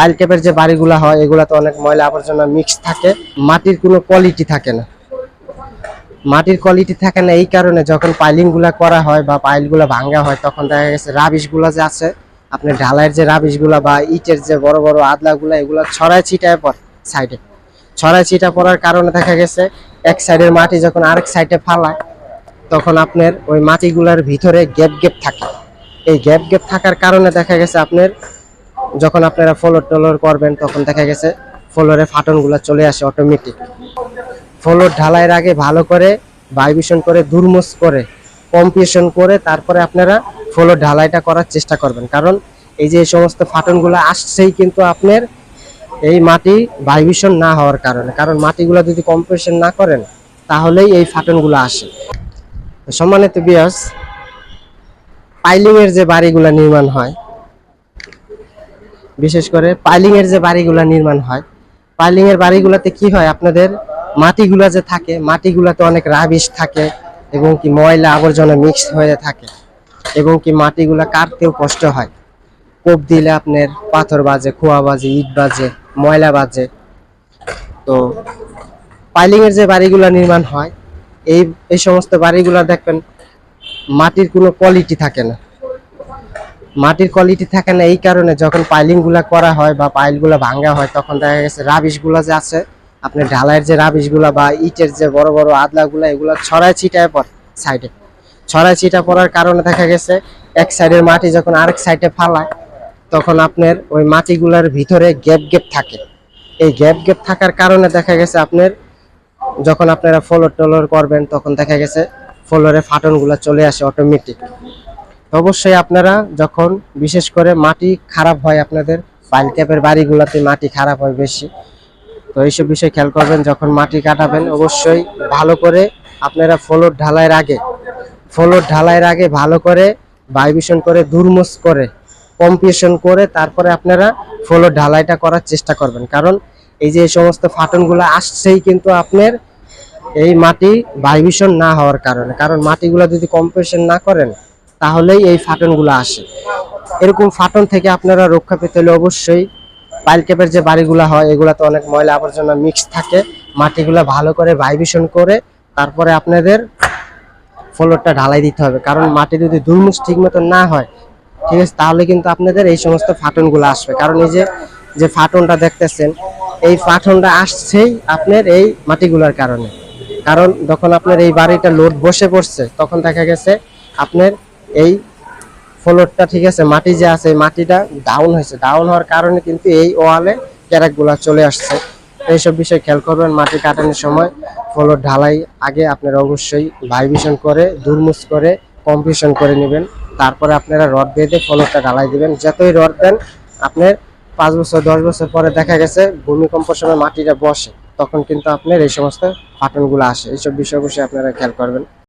Pile ক্যাপের যে বাড়িগুলো হয়, এগুলাতে অনেক ময়লা আবর্জনা মিক্স থাকে। মাটির কোনো কোয়ালিটি থাকে না। মাটির কোয়ালিটি থাকে না এই কারণে যখন পাইলিংগুলা করা হয় বা পাইলগুলা ভাঙ্গা হয়, তখন দেখা গেছে রাবিশগুলা যে আছে, আপনি ঢালাইয়ের যে রাবিশগুলা বা ইটের যে বড় বড় আদলা গুলা এগুলা ছড়ায় ছিটায় পর সাইডে ছড়ায় ছিটা পড়ার কারণে দেখা গেছে, এক সাইডের মাটি যখন আরেক সাইডে ফালায়, তখন আপনার ওই মাটিগুলার ভিতরে গ্যাপ গ্যাপ থাকে। এই গ্যাপ গ্যাপ থাকার কারণে দেখা গেছে আপনার যখন আপনারা ফ্লোর টলোর করবেন, তখন দেখা গেছে ফ্লোরে ফাটনগুলো চলে আসে অটোমেটিক ফ্লোর ঢালাইয়ের আগে ভালো করে ভাইব্রেশন করে দুর্মস করে কম্পিয়েশন করে, তারপরে আপনারা ফ্লোর ঢালাইটা করার চেষ্টা করবেন। কারণ এই যে সমস্ত ফাটনগুলো আসছেই কিন্তু আপনার এই মাটি ভাইব্রেশন না হওয়ার কারণে। কারণ মাটিগুলো যদি কম্পিয়েশন না করেন, তাহলেই এই ফাটনগুলো আসে। সম্মানিত বিয়াস পাইলিং এর যে বাড়িগুলো নির্মাণ হয় বিশেষ করে পাইলিং এর যে বাড়িগুলো নির্মাণ হয় পাইলিং এর বাড়িগুলোতে কি হয় আপনাদের? মাটিগুলা যে থাকে, মাটিগুলাতে অনেক রাবিশ থাকে এবং কি ময়লা আবর্জনা মিক্স হয়ে থাকে এবং কি মাটিগুলা কাটতেও কষ্ট হয়। কোপ দিলে আপনার পাথর বাজে, খোয়া বাজে, ইট বাজে, ময়লা বাজে। তো পাইলিং এর যে বাড়িগুলো নির্মাণ হয়, এই এই সমস্ত বাড়িগুলো দেখবেন মাটির কোনো কোয়ালিটি থাকে না। মাটির কোয়ালিটি থাকে না, এই কারণে যখন পাইলিংগুলা করা হয় বা পাইলগুলা ভাঙ্গা হয়, তখন দেখা গেছে রাবিশগুলা যে আছে আপনার ঢালাইয়ের যে রাবিশগুলা বা ইটের যে বড় বড় আদলা গুলা, এগুলো ছড়ায় ছিটায় পড়ে সাইডে ছড়ায় ছিটা পড়ার কারণে দেখা গেছে, এক সাইডের মাটি যখন আরেক সাইডে ফালায়, তখন আপনার ওই মাটিগুলার ভিতরে গ্যাপ গ্যাপ থাকে। এই গ্যাপ গ্যাপ থাকার কারণে দেখা গেছে আপনার, যখন আপনারা ফ্লোর টলোর করবেন, তখন দেখা গেছে ফ্লোরে ফাটনগুলো চলে আসে অটোমেটিক অবশ্যই আপনারা যখন বিশেষ করে মাটি খারাপ হয় আপনাদের, পাইল ট্যাপের বাড়িগুলোতে মাটি খারাপ হয় বেশি, তো এইসব বিষয় খেয়াল করবেন, যখন মাটি কাটাবেন অবশ্যই ভালো করে আপনারা ফ্লোর ঢালাইয়ের আগে, ফ্লোর ঢালাইয়ের আগে ভালো করে ভাইব্রেশন করে দুর্মস করে কম্পিয়েশন করে তারপরে আপনারা ফ্লোর ঢালাইটা করার চেষ্টা করবেন। কারণ এই যে এই সমস্ত ফাটনগুলো আসছেই কিন্তু আপনার এই মাটি ভাইব্রেশন না হওয়ার কারণে। কারণ মাটিগুলো যদি কম্পিয়েশন না করেন তাহলেই এই ফাটনগুলো আসে। এরকম ফাটন থেকে আপনারা রক্ষা পেতে হলে অবশ্যই পাইল ক্যাপের যে বাড়িগুলো হয়, এগুলাতে অনেক ময়লা আবর্জনা মিক্স থাকে। মাটিগুলো ভালো করে ভাইব্রেশন করে তারপরে আপনাদের ফ্লোরটা ঢালাই দিতে হবে। কারণ মাটি যদি দুর্মুষ ঠিক মতো না হয়, ঠিক আছে, তাহলে কিন্তু আপনাদের এই সমস্ত ফাটনগুলো আসবে। কারণ এই যে যে ফাটনটা দেখতেছেন, এই ফাটনটা আসছেই আপনার এই মাটিগুলোর কারণে। কারণ যখন আপনার এই বাড়িটা লোড বসে পড়ছে, তখন দেখা গেছে আপনার এই ফ্লোরটা ঠিক আছে, মাটি যে আছে মাটিটা ডাউন হয়েছে। ডাউন হওয়ার কারণে কিন্তু এই ওয়ালে ক্যারাকগুলা চলে আসছে। এইসব বিষয় খেয়াল করবেন, মাটি কাটানোর সময় ফ্লোর ঢালাই আগে আপনারা অবশ্যই ভাইব্রেশন করে দুর্মুস করে কম্পিউশন করে নেবেন। তারপরে আপনারা রড বেঁধে ফ্লোরটা ঢালাই দিবেন। যতই রড দেন, আপনার পাঁচ বছর, দশ বছর পরে দেখা গেছে ভূমিকম্প সময় মাটিটা বসে, তখন কিন্তু আপনার এই সমস্ত ফাটনগুলো আসে। এইসব বিষয় অবশ্যই আপনারা খেয়াল করবেন।